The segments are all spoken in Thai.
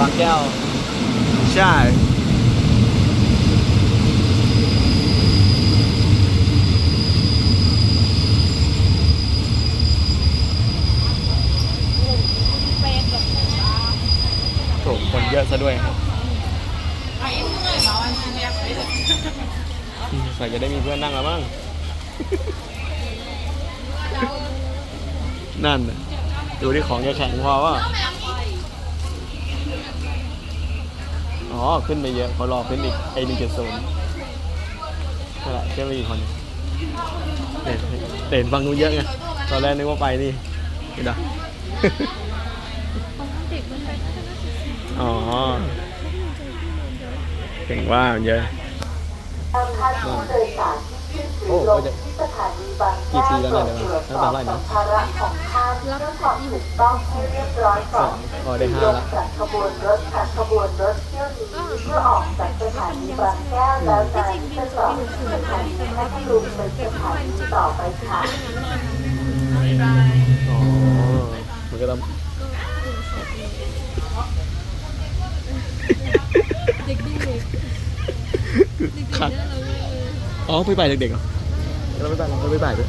บางแก้ว ใช่โถคนเยอะซะด้วยครับใส่จะได้มีเพื่อนนั่งแล้วมั้ง นั่นน่ะดูที่ของจะแข็งพอว่า อ๋อ ขึ้นไปเยอะเขารอขึ้นอีกไอ้หนึ่งเจ็ดศูนย์นั่นแหละเชื่อมไปอีกคนหนึ่งเด่นเด่นฟังนู้นเยอะไงตอนแรกนึกว่าไปนี่เห็นปะเด็กมันไปน่าจะน่าจะสิบอ๋อเก่งว่ามันเยอะค่าผู้โดยสารที่ขึ้นหรือลงที่สถานีบางแก้วกี่ปีแล้วเนี่ยตรวจตั้สงแต่อบเท่าไหร่นะสัมภาระของท่านเพื่อความถูกต้องให้เรียบร้อยก่อนพอได้ห้าลงละ นีบางแก้วแล้วนั้นจะต่อที่สถานีพัทลุงเป็นสถานีต่อไปค่ะอ๋อมันก็ต้องเด็กดีเด็กเด็กขัดน่ารักมากเลยอ๋อไปบ่ายเด็กๆเหรอเราไปบ่ายเราไปบ่ายด้วย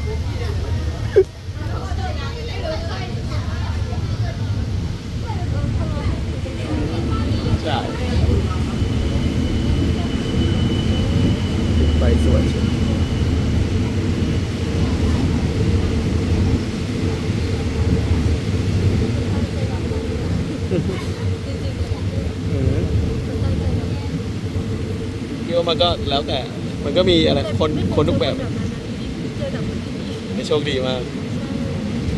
ใช่ไป สวยเชียวอืมคิดว่ามันก็แล้วแต่ มันก็มีอะไรคนคนทุกแบบเจอแต่คนที่ไม่โชคดีมากเ